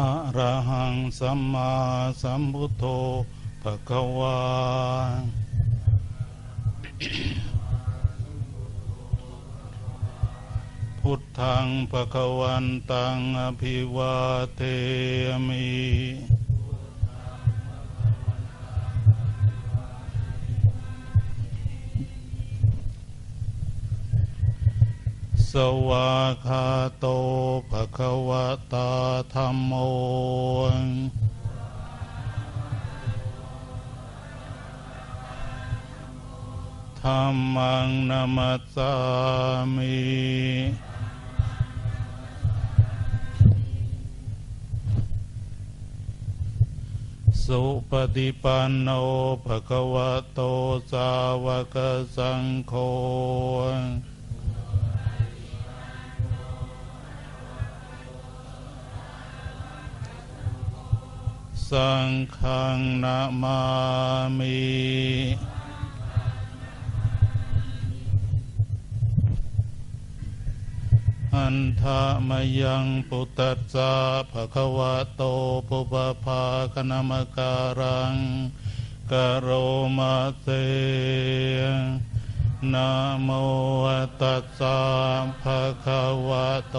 อะระหังสัมมาสัมพุทโธภะคะวาพุทธังภะคะวันตังอภิวาเทมิ สวาคาโตภะคะวะตาธรรมโมธรรมังนามัสสามิสุปฏิปันโนภะคะวะโตสาวกสังโฆ สังฆังนามามิอันทะมยังปุตตัสสะภะคะวะโตปุปภาคณมการังกโรมาเตนะโมตัสสะภะคะวะโต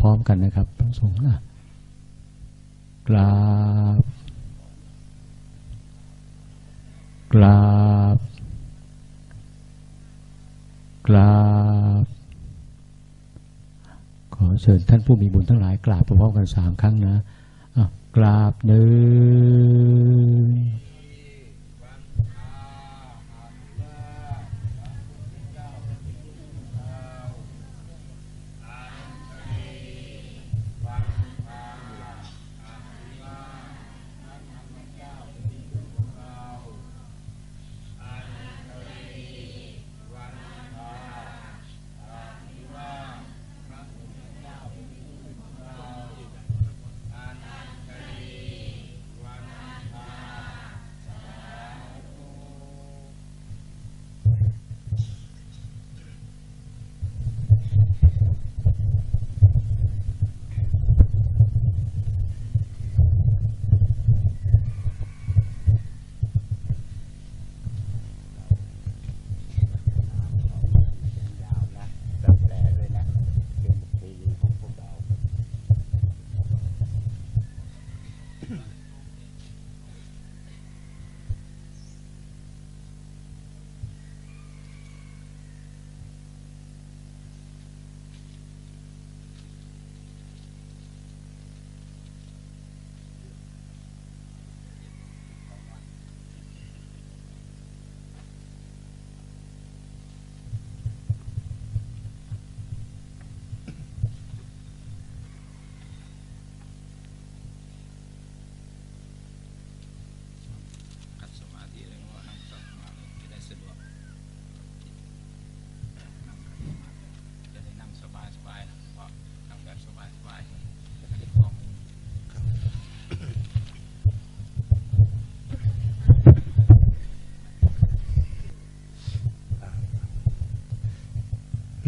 พร้อมๆกันนะครับพระสงฆ์นะกราบกราบกราบขอเชิญท่านผู้มีบุญทั้งหลายกราบพร้อมๆกันสามครั้งนะอะกราบหนึ่ง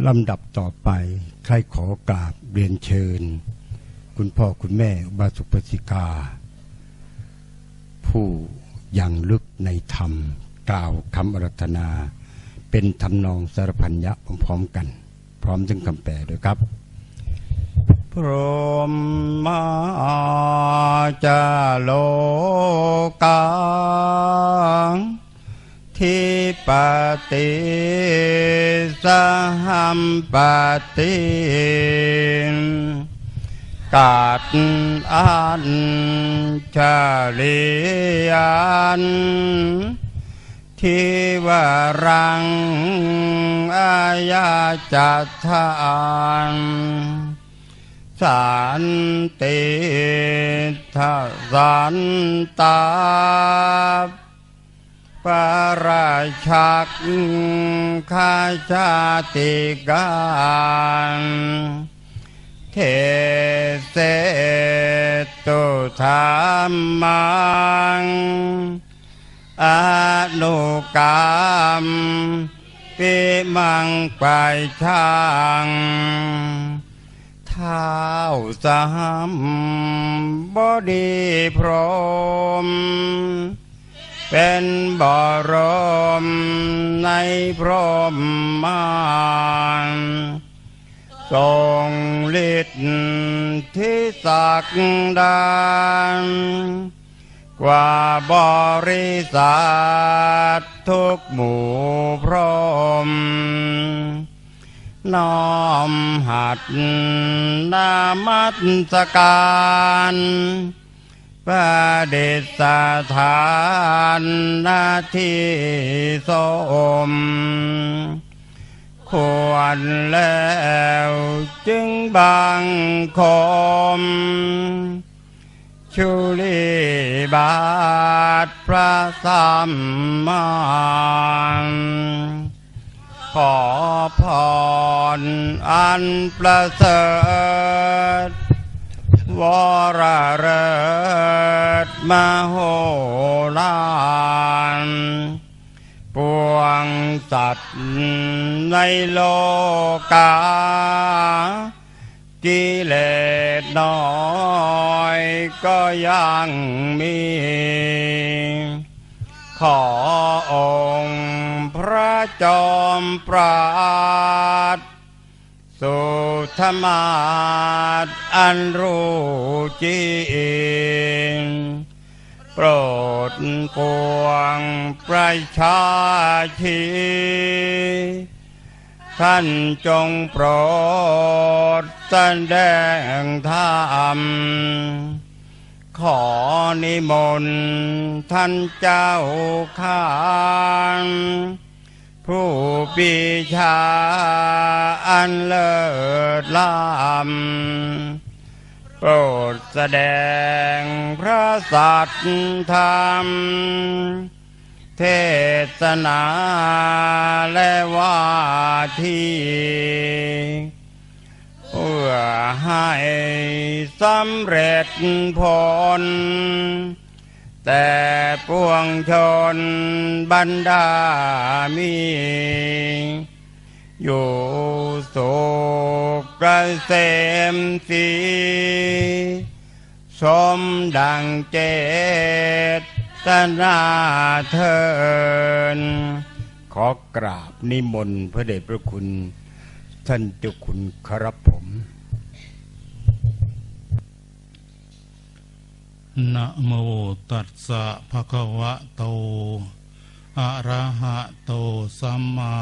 ลำดับต่อไป ใครขอกราบเรียนเชิญ คุณพ่อคุณแม่บาสุปสิกา ผู้ยังลึกในธรรม กล่าวคำอรัธนา เป็นทำนองสารพันยะพร้อมๆกัน พร้อมถึงคำแปลด้วยครับพรหมาจาโลกัง ทิปติสหัมปติกัดอันชาลียันทิวรังอายาจัตถานสันติทสันตา ปราชักขาชาติการเทเสตุธรรมังอนุกรรมปิมังไปช่างเท้าสามบดีพรหม เป็นบรมในพรหมมานทรงฤทธิ์ที่ศักดานกว่าบริษัททุกหมู่พรมน้อมหัดนามัสการ ประเดชสถานนาที่สม ควรแล้วจึงบังคม ชุลีบาทพระสัมมาขอพรอันประเสริฐ วรเริศมโหฬารปวงสัตว์ในโลกา กิเลสน้อยก็ยังมี ขอองค์พระจอมปราด สุธมาตอันรู้จริงโปรดปวงประชาชีท่านจงโปรดแสดงธรรมขอนิมนต์ท่านเจ้าข้าน ผู้ปีชาอันเลิศล้ำโปรดแสดงพระสัจธรรม เทศนาและว่าที่เพื่อให้สำเร็จผล แต่ปวงชนบรรดามี อยู่สุขเกษมสีสมดังเจตนาเทิน ขอกราบนิมนต์พระเดชพระคุณ ท่านเจ้าคุณครับผม นะโมตัสสะภะคะวะโต อะระหะโต สัมมา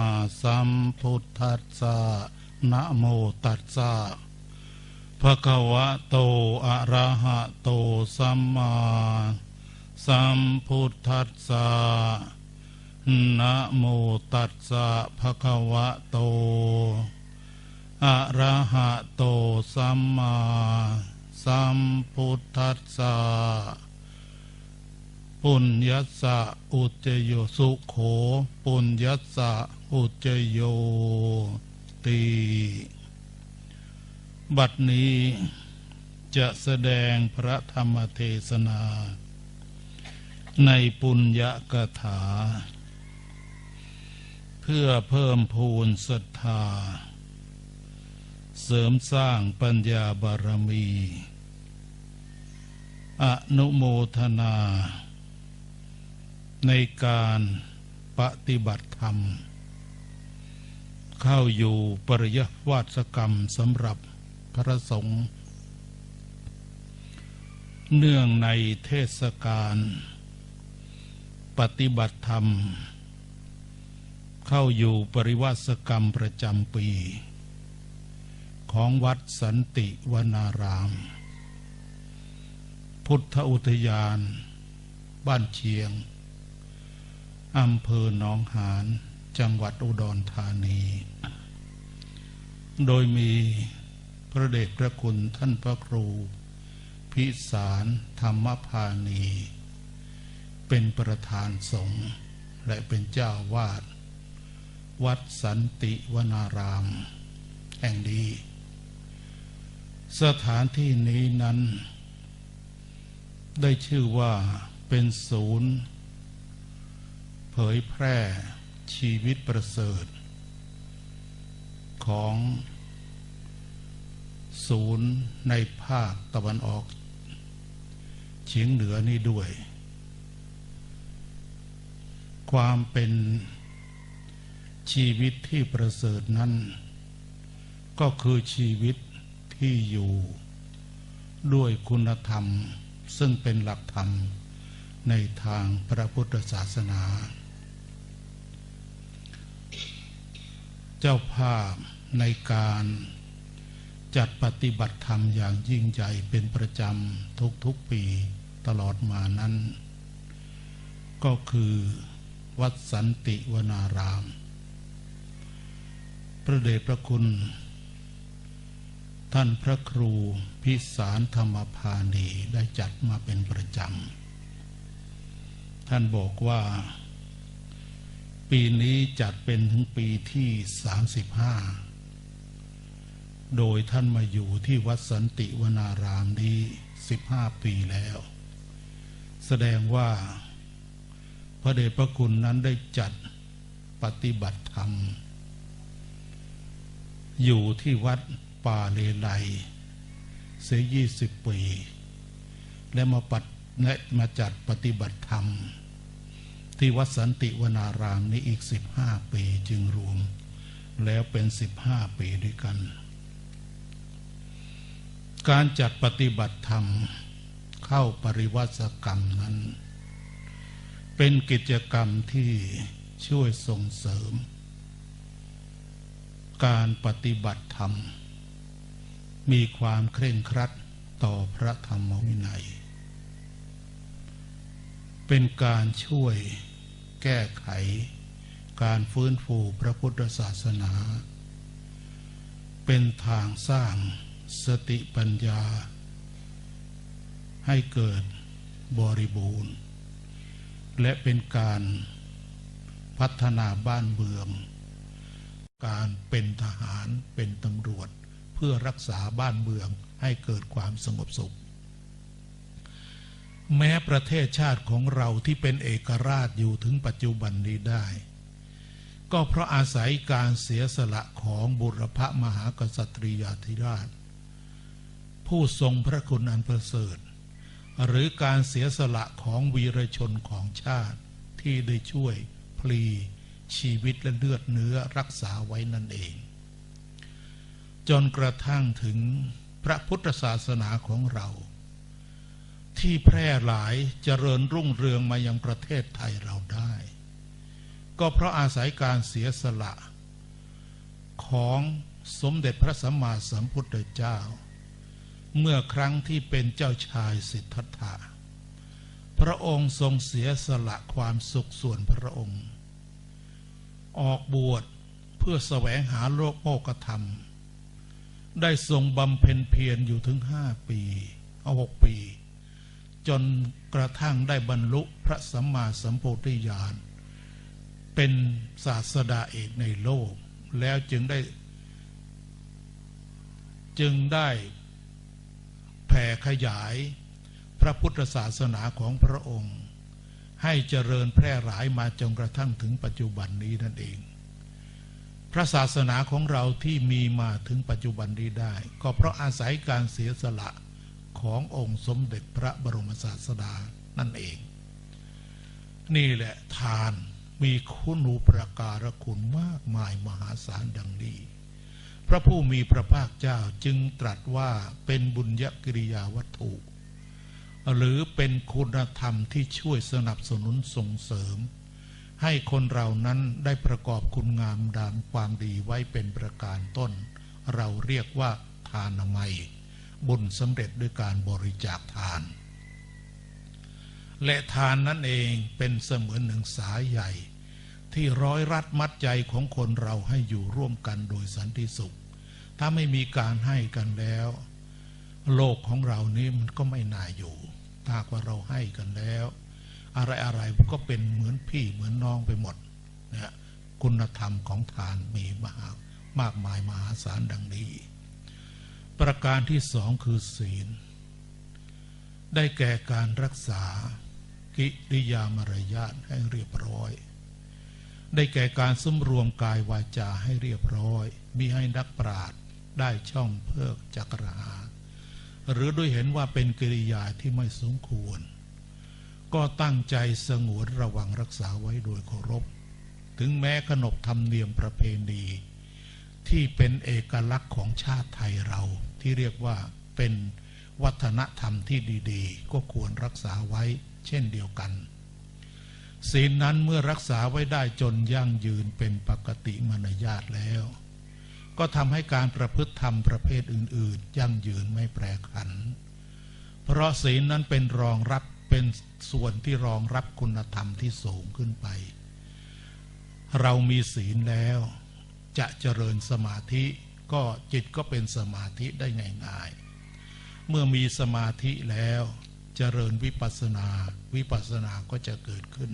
สัมพุทธัสสะนะโมตัสสะภะคะวะโต อะระหะโต สัมมาสัมพุทธัสสะนะโมตัสสะภะคะวะโต อะระหะโต สัมมา สัมพุทธัสสะปุญญัสสะอุจโยสุโขปุญญัสสะอุจโยตีบัดนี้จะแสดงพระธรรมเทศนา ในปุญญกถา เพื่อเพิ่มพูนศรัทธา เสริมสร้างปัญญาบารมี อนุโมทนา ในการปฏิบัติธรรม เข้าอยู่ปริยวาสกรรมสำหรับพระสงฆ์เนื่องในเทศกาลปฏิบัติธรรม เข้าอยู่ปริวาสกรรมประจำปี ของวัดสันติวนาราม พุทธอุทยาน บ้านเชียง อำเภอหนองหาน จังหวัดอุดรธานี โดยมีพระเดชพระคุณท่านพระครู พิสารธรรมพานี เป็นประธานสงฆ์และเป็นเจ้าวาด วัดสันติวนาราม แห่งนี้สถานที่นี้นั้น ได้ชื่อว่าเป็นศูนย์ เผยแพร่ชีวิตประเสริฐ ของศูนย์ในภาคตะวันออกเฉียงเหนือนี้ด้วย ความเป็นชีวิตที่ประเสริฐนั้น ก็คือชีวิตที่อยู่ด้วยคุณธรรม ซึ่งเป็นหลักธรรมในทางพระพุทธศาสนา เจ้าภาพในการจัดปฏิบัติธรรมอย่างยิ่งใหญ่เป็นประจำทุกๆปีตลอดมานั้น ก็คือวัดสันติวนาราม พระเดชพระคุณ ท่านพระครูพิสารธรรมพานีได้จัดมาเป็นประจำ ท่านบอกว่า ปีนี้จัดเป็นถึงปีที่ 35 โดยท่านมาอยู่ที่วัดสันติวนารามนี้ 15 ปีแล้ว แสดงว่า พระเดชพระคุณนั้นได้จัดปฏิบัติธรรม อยู่ที่วัด ป่าเลไลเสียยี่สิบปี และมาปัดและมาจัดปฏิบัติธรรม ที่วัดสันติวนารามนี้อีกสิบห้าปีจึงรวม แล้วเป็นสิบห้าปีด้วยกัน การจัดปฏิบัติธรรมเข้าปริวัติกรรมนั้น เป็นกิจกรรมที่ช่วยส่งเสริม การปฏิบัติธรรม มีความเคร่งครัดต่อพระธรรมวินัย เป็นการช่วยแก้ไข การฟื้นฟูพระพุทธศาสนา เป็นทางสร้างสติปัญญา ให้เกิดบริบูรณ์ และเป็นการพัฒนาบ้านเมือง การเป็นทหารเป็นตำรวจ พื่อรักษาบ้านเมืองให้เกิดความสงบสุข แม้ประเทศชาติของเราที่เป็นเอกราชอยู่ถึงปัจจุบันนี้ได้ ก็เพราะอาศัยการเสียสละของบุรพมหากษัตริยาธิราช ผู้ทรงพระคุณอันประเสริฐ หรือการเสียสละของวีรชนของชาติที่ได้ช่วยพลีชีวิตและเลือดเนื้อรักษาไว้นั่นเอง จนกระทั่งถึงพระพุทธศาสนาของเรา ที่แพร่หลายเจริญรุ่งเรืองมายังประเทศไทยเราได้ ก็เพราะอาศัยการเสียสละ ของสมเด็จพระสัมมาสัมพุทธเจ้า เมื่อครั้งที่เป็นเจ้าชายสิทธัตถะพระองค์ทรงเสียสละความสุขส่วนพระองค์ ออกบวชเพื่อแสวงหาโลกโมกธรรม ได้ทรงบำเพ็ญเพียรอยู่ถึงห้าปีเอาหกปี จนกระทั่งได้บรรลุพระสัมมาสัมโพธิญาณ เป็นศาสดาเอกในโลก แล้วจึงได้ จึงได้แผ่ขยายพระพุทธศาสนาของพระองค์ ให้เจริญแพร่หลายมาจนกระทั่งถึงปัจจุบันนี้นั่นเอง พระศาสนาของเราที่มีมาถึงปัจจุบันนี้ได้ ก็เพราะอาศัยการเสียสละขององค์สมเด็จพระบรมศาสดานั่นเอง นี่แหละทานมีคุณูประการคุณมากมายมหาศาลดังนี้ พระผู้มีพระภาคเจ้าจึงตรัสว่าเป็นบุญญกิริยาวัตถุ หรือเป็นคุณธรรมที่ช่วยสนับสนุนส่งเสริม ให้คนเรานั้นได้ประกอบคุณงามดามความดีไว้เป็นประการต้น เราเรียกว่าทานามัย บุญสำเร็จด้วยการบริจาคทาน และทานนั่นเองเป็นเสมือนหนึ่งสายใหญ่ ที่ร้อยรัดมัดใจของคนเราให้อยู่ร่วมกันโดยสันติสุข ถ้าไม่มีการให้กันแล้ว โลกของเรานี้มันก็ไม่น่าอยู่ ถ้าหากว่าเราให้กันแล้ว อะไรอะไรก็เป็นเหมือนพี่เหมือนน้องไปหมดนะคุณธรรมของทานมีมหามากมายมหาศาลดังนี้ ประการที่สองคือศีล ได้แก่การรักษากิริยามารยาทให้เรียบร้อย ได้แก่การสำรวมกายวาจาให้เรียบร้อย มิให้นักปราดได้ช่องเพิกจักรหาหรือด้วยเห็นว่าเป็นกิริยาที่ไม่สมควร ก็ตั้งใจสงวนระวังรักษาไว้โดยเคารพ ถึงแม้ขนบธรรมเนียมประเพณี ที่เป็นเอกลักษณ์ของชาติไทยเราที่เรียกว่าเป็นวัฒนธรรมที่ดีๆ ก็ควรรักษาไว้เช่นเดียวกัน ศีลนั้นเมื่อรักษาไว้ได้จนยั่งยืนเป็นปกติมารยาทแล้ว ก็ทำให้การประพฤติธรรมประเภทอื่น ๆ ยั่งยืนไม่แปรผัน เพราะศีลนั้นเป็นรองรับ เป็นส่วนที่รองรับคุณธรรมที่สูงขึ้นไป เรามีศีลแล้วจะเจริญสมาธิก็จิตก็เป็นสมาธิได้ง่ายๆ เมื่อมีสมาธิแล้วเจริญวิปัสนา วิปัสสนาก็จะเกิดขึ้น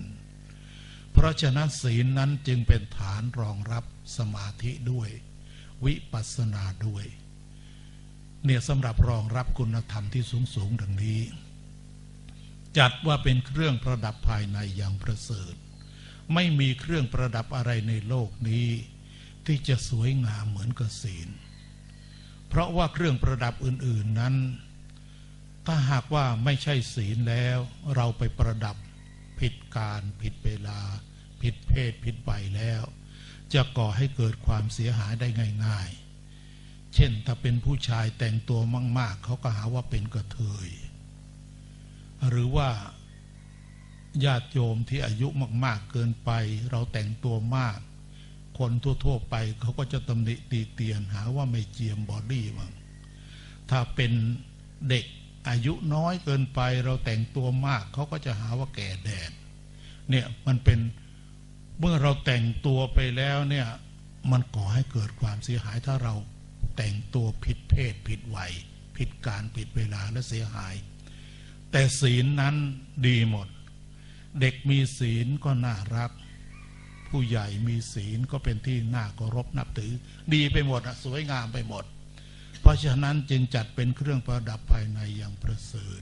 เพราะฉะนั้นศีลนั้นจึงเป็นฐานรองรับสมาธิด้วย วิปัสสนาด้วย เนี่ยสำหรับรองรับคุณธรรมที่สูงสูงดังนี้ จัดว่าเป็นเครื่องประดับภายในอย่างประเสริฐ ไม่มีเครื่องประดับอะไรในโลกนี้ ที่จะสวยงามเหมือนกับศีล เพราะว่าเครื่องประดับอื่น ๆนั้น ถ้าหากว่าไม่ใช่ศีลแล้วเราไปประดับผิดการผิดเวลา ผิดเพศผิดใบแล้ว จะก่อให้เกิดความเสียหายได้ง่าย ๆ เช่นถ้าเป็นผู้ชายแต่งตัวมาก ๆ เขาก็หาว่าเป็นกระเทย หรือว่าญาติโยมที่อายุมาก ๆ เกินไป เราแต่งตัวมาก คนทั่ว ๆ ไปเขาก็จะตำหนิตีเตียนหาว่าไม่เจียมบอดี้มั้งถ้าเป็นเด็กอายุน้อยเกินไป เราแต่งตัวมากเขาก็จะหาว่าแก่แดดเนี่ยมันเป็นเมื่อเราแต่งตัวไปแล้วเนี่ยมันก่อให้เกิดความเสียหายถ้าเราแต่งตัวผิดเพศผิดวัยผิดการผิดเวลาและเสียหาย แต่ศีลนั้นดีหมด เด็กมีศีลก็น่ารัก ผู้ใหญ่มีศีลก็เป็นที่น่าเคารพนับถือ ดีไปหมดสวยงามไปหมด เพราะฉะนั้นจึงจัดเป็นเครื่องประดับภายในอย่างประเสริฐ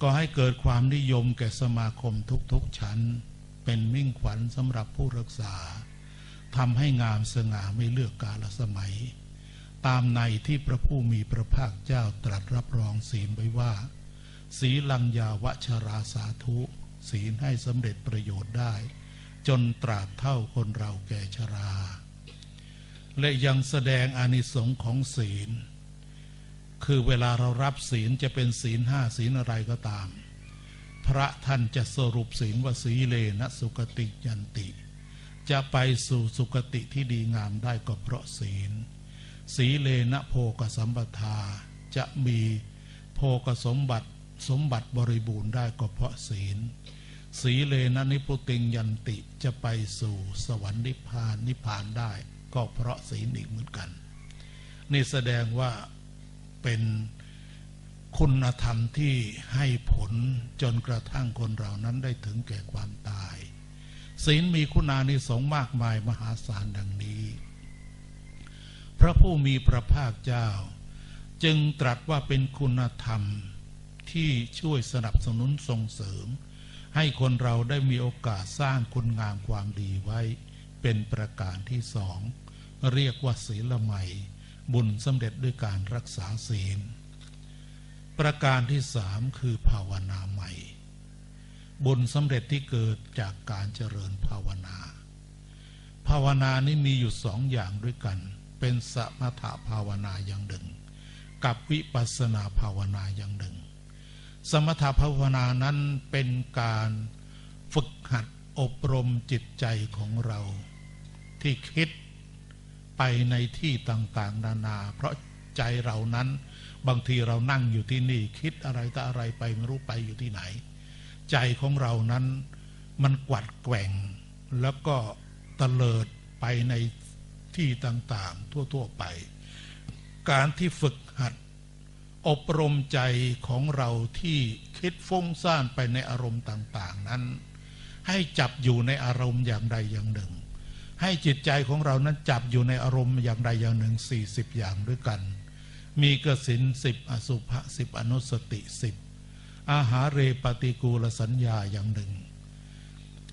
ก็ให้เกิดความนิยมแก่สมาคมทุกๆชั้น เป็นมิ่งขวัญสำหรับผู้รักษาทำให้งามสง่าไม่เลือกกาลสมัย ตามในที่พระผู้มีพระภาคเจ้าตรัสรับรองศีลไว้ว่า ศีลังยาวชราสาธุ ศีลให้สำเร็จประโยชน์ได้ จนตราบเท่าคนเราแก่ชรา และยังแสดงอานิสงส์ของศีล คือเวลาเรารับศีลจะเป็นศีลห้าศีลอะไรก็ตาม พระท่านจะสรุปศีลว่าสีเลนะสุกติยันติ จะไปสู่สุคติที่ดีงามได้ก็เพราะศีลสีเลนะโภกสัมปทาจะมีโภกสมบัติ สมบัติบริบูรณ์ได้ก็เพราะศีล สีเลนะนิพุติงยันติจะไปสู่สวรรค์นิพพานนิพพานได้ ก็เพราะศีลอีกเหมือนกัน นี่แสดงว่าเป็นคุณธรรมที่ให้ผลจนกระทั่งคนเรานั้นได้ถึงแก่ความตาย ศีลมีคุณานิสงมากมายมหาศาลดังนี้ พระผู้มีพระภาคเจ้า จึงตรัสว่าเป็นคุณธรรม ที่ช่วยสนับสนุนส่งเสริม ให้คนเราได้มีโอกาสสร้างคุณงามความดีไว้ เป็นประการที่สอง เรียกว่าศีลใหม่ บุญสำเร็จด้วยการรักษาศีล ประการที่สามคือภาวนาใหม่ บุญสำเร็จที่เกิดจากการเจริญภาวนา ภาวนานี้มีอยู่สองอย่างด้วยกัน เป็นสมถภาวนาอย่างหนึ่งกับวิปัสสนาภาวนาอย่างหนึ่ง สมถภาวนานั้นเป็นการฝึกหัดอบรมจิตใจของเรา ที่คิดไปในที่ต่างๆ นานา เพราะใจเรานั้นบางทีเรานั่งอยู่ที่นี่คิดอะไรต่ออะไรไปไม่รู้ไปอยู่ที่ไหน ใจของเรานั้นมันกวัดแกว่ง แล้วก็ตะเลิดไปในที่ต่างๆ ทั่ว ๆ ไป การที่ฝึกหัด อบรมใจของเราที่คิดฟุ้งซ่านไปในอารมณ์ต่างๆนั้น ให้จับอยู่ในอารมณ์อย่างใดอย่างหนึ่ง ให้จิตใจของเรานั้นจับอยู่ในอารมณ์อย่างใดอย่างหนึ่งสี่สิบอย่างด้วยกัน มีกสินสิบอสุภะสิบอนุสติสิบอาหารเรปฏิกูลสัญญาอย่างหนึ่ง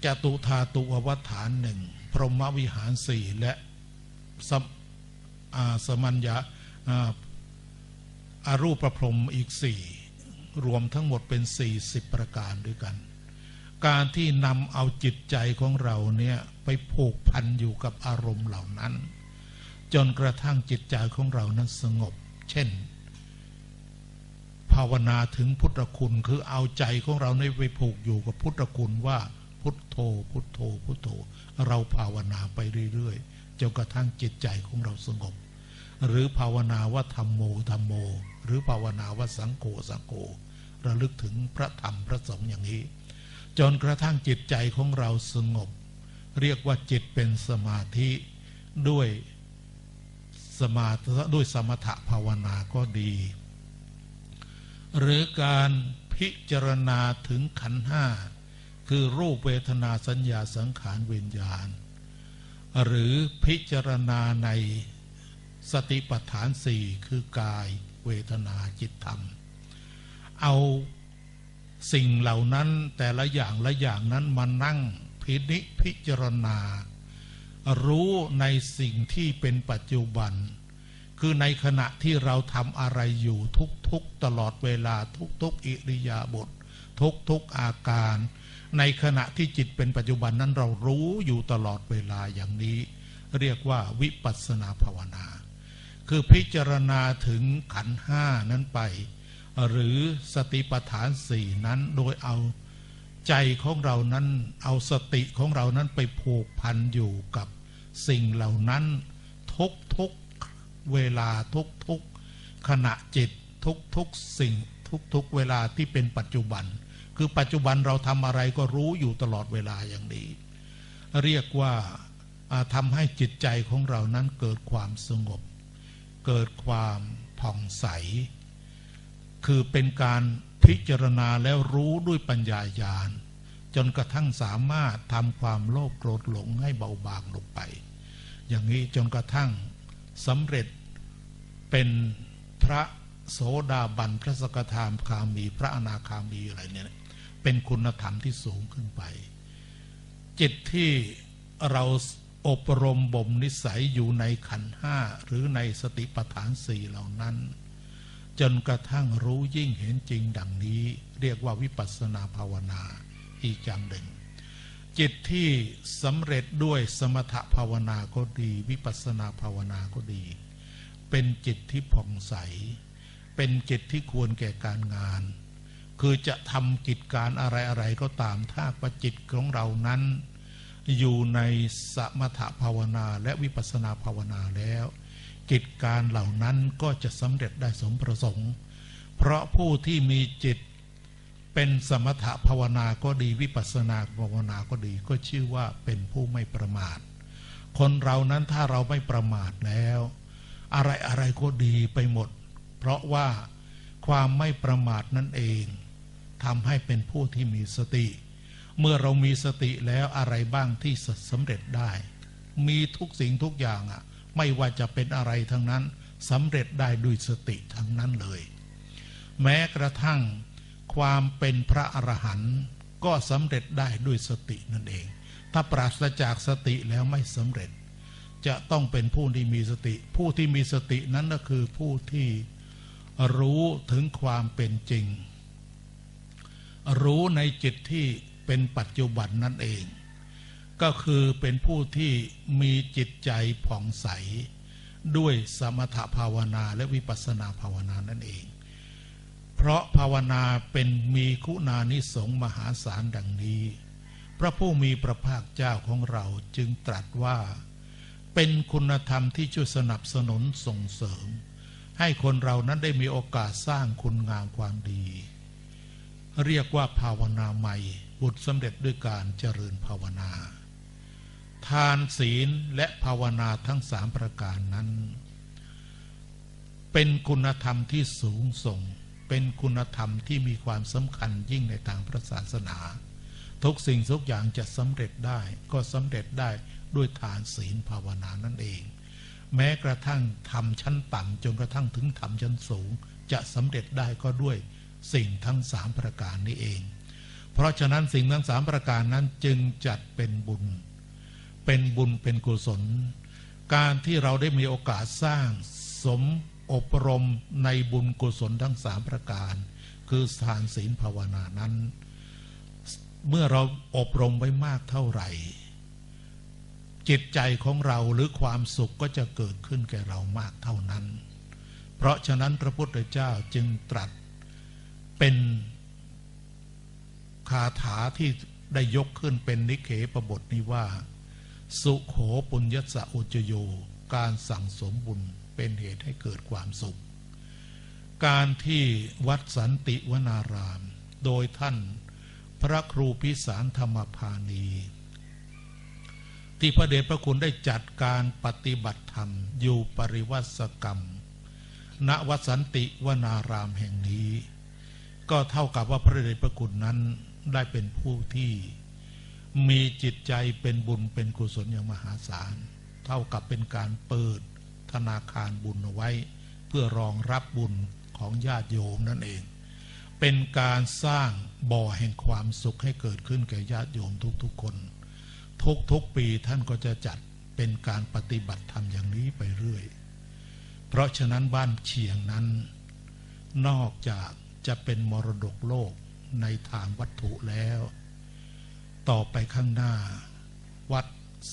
จตุธาตุวัฏฐานหนึ่งพรหมวิหารสี่และสสมัญญา อารูปประพรมอีกสี่รวมทั้งหมดเป็นสี่สิบประการด้วยกัน การที่นำเอาจิตใจของเราเนี่ยไปผูกพันอยู่กับอารมณ์เหล่านั้น จนกระทั่งจิตใจของเรานั้นสงบ เช่น ภาวนาถึงพุทธคุณคือเอาใจของเราในไปผูกอยู่กับพุทธคุณว่าพุทโธ พุทโธ พุทโธ เราภาวนาไปเรื่อยๆจนกระทั่งจิตใจของเราสงบ หรือภาวนาว่าธรรมโมธรรมโม หรือภาวนาว่าสังโฆสังโฆระลึกถึงพระธรรมพระสงฆ์อย่างนี้ จนกระทั่งจิตใจของเราสงบ เรียกว่าจิตเป็นสมาธิด้วยสมาด้วยสมถภาวนาก็ดี หรือการพิจารณาถึงขันธ์ห้าคือรูปเวทนาสัญญาสังขารวิญญาณ หรือพิจารณาในสติปัฏฐานสี่คือกาย เวทนาจิตธรรม เอาสิ่งเหล่านั้นแต่ละอย่างละอย่างนั้นมานั่งพินิจพิจารณา รู้ในสิ่งที่เป็นปัจจุบัน คือในขณะที่เราทำอะไรอยู่ทุกๆตลอดเวลาทุกๆอิริยาบถทุกๆอาการ ในขณะที่จิตเป็นปัจจุบันนั้นเรารู้อยู่ตลอดเวลาอย่างนี้ เรียกว่าวิปัสสนาภาวนา คือพิจารณาถึงขันห้านั้นไป หรือสติปัฏฐานสี่นั้นโดยเอาใจของเรานั้น เอาสติของเรานั้นไปผูกพันอยู่กับสิ่งเหล่านั้น ทุกทุกๆเวลาทุกทุกๆขณะจิตทุกทุกๆสิ่งทุกทุกๆเวลาที่เป็นปัจจุบัน คือปัจจุบันเราทำอะไรก็รู้อยู่ตลอดเวลาอย่างนี้ เรียกว่าทำให้จิตใจของเรานั้นเกิดความสงบ เกิดความผ่องใส คือเป็นการพิจารณาแล้วรู้ด้วยปัญญาญาณ จนกระทั่งสามารถทำความโลภโกรธหลงให้เบาบางลงไป อย่างนี้จนกระทั่งสำเร็จเป็นพระโสดาบันพระสกทามคามีพระอนาคามีอะไรเนี่ยเป็นคุณธรรมที่สูงขึ้นไป จิตที่เรา อบรมบ่มนิสัยอยู่ในขันห้าหรือในสติปัฏฐานสี่เหล่านั้น จนกระทั่งรู้ยิ่งเห็นจริงดังนี้ เรียกว่าวิปัสสนาภาวนาอีกอย่างหนึ่ง จิตที่สำเร็จด้วยสมถภาวนาก็ดี วิปัสสนาภาวนาก็ดี เป็นจิตที่ผ่องใส เป็นจิตที่ควรแก่การงาน คือจะทำกิจการอะไรๆก็ตามถ้าประจิตของเรานั้น อยู่ในสมถภาวนาและวิปัสนาภาวนาแล้ว กิจการเหล่านั้นก็จะสำเร็จได้สมประสงค์ เพราะผู้ที่มีจิตเป็นสมถภาวนาก็ดีวิปัสสนาภาวนาก็ดีก็ชื่อว่าเป็นผู้ไม่ประมาท คนเรานั้นถ้าเราไม่ประมาทแล้ว อะไรอะไรก็ดีไปหมด เพราะว่าความไม่ประมาทนั่นเองทำให้เป็นผู้ที่มีสติ เมื่อเรามีสติแล้วอะไรบ้างที่สำเร็จได้ มีทุกสิ่งทุกอย่างอะไม่ว่าจะเป็นอะไรทั้งนั้นสำเร็จได้ด้วยสติทั้งนั้นเลย แม้กระทั่งความเป็นพระอรหันต์ก็สำเร็จได้ด้วยสตินั่นเอง ถ้าปราศจากสติแล้วไม่สำเร็จ จะต้องเป็นผู้ที่มีสติ ผู้ที่มีสตินั้นก็คือผู้ที่รู้ถึงความเป็นจริง รู้ในจิตที่ เป็นปัจจุบันนั่นเอง ก็คือเป็นผู้ที่มีจิตใจผ่องใส ด้วยสมถภาวนาและวิปัสสนาภาวนานั่นเอง เพราะภาวนาเป็นมีคุณานิสงมหาศาลดังนี้ พระผู้มีพระภาคเจ้าของเราจึงตรัสว่า เป็นคุณธรรมที่ช่วยสนับสนุนส่งเสริม ให้คนเรานั้นได้มีโอกาสสร้างคุณงามความดี เรียกว่าภาวนาใหม่ บุตรสำเร็จด้วยการเจริญภาวนา ทานศีลและภาวนาทั้งสามประการนั้น เป็นคุณธรรมที่สูงส่ง เป็นคุณธรรมที่มีความสำคัญยิ่งในทางพระศาสนา ทุกสิ่งทุกอย่างจะสำเร็จได้ก็สำเร็จได้ด้วยทานศีลภาวนานั่นเอง แม้กระทั่งทำชั้นต่ำจนกระทั่งถึงทำชั้นสูง จะสำเร็จได้ก็ด้วยสิ่งทั้งสามประการนี้เอง เพราะฉะนั้นสิ่งทั้งสามประการนั้นจึงจัดเป็นบุญ เป็นบุญเป็นกุศล การที่เราได้มีโอกาสสร้างสมอบรมในบุญกุศลทั้งสามประการ คือทานศีลภาวนานั้น เมื่อเราอบรมไว้มากเท่าไหร่ จิตใจของเราหรือความสุขก็จะเกิดขึ้นแก่เรามากเท่านั้น เพราะฉะนั้นพระพุทธเจ้าจึงตรัสเป็น คาถาที่ได้ยกขึ้นเป็นนิเคปบทนี้ว่า สุโขปุญญสะอุจโย การสั่งสมบุญเป็นเหตุให้เกิดความสุข การที่วัดสันติวนาราม โดยท่านพระครูพิสารธรรมพานี ที่พระเดชพระคุณได้จัดการปฏิบัติธรรมอยู่ปริวัติกรรม ณวัดสันติวนารามแห่งนี้ ก็เท่ากับว่าพระเดชพระคุณนั้น ได้เป็นผู้ที่มีจิตใจเป็นบุญเป็นกุศลอย่างมหาศาล เท่ากับเป็นการเปิดธนาคารบุญเอาไว้ เพื่อรองรับบุญของญาติโยมนั่นเอง เป็นการสร้างบ่อแห่งความสุขให้เกิดขึ้นแก่ญาติโยมทุกๆคน ทุกๆปีท่านก็จะจัดเป็นการปฏิบัติธรรมอย่างนี้ไปเรื่อย เพราะฉะนั้นบ้านเชียงนั้น นอกจากจะเป็นมรดกโลก ในทางวัตถุแล้ว ต่อไปข้างหน้า วัด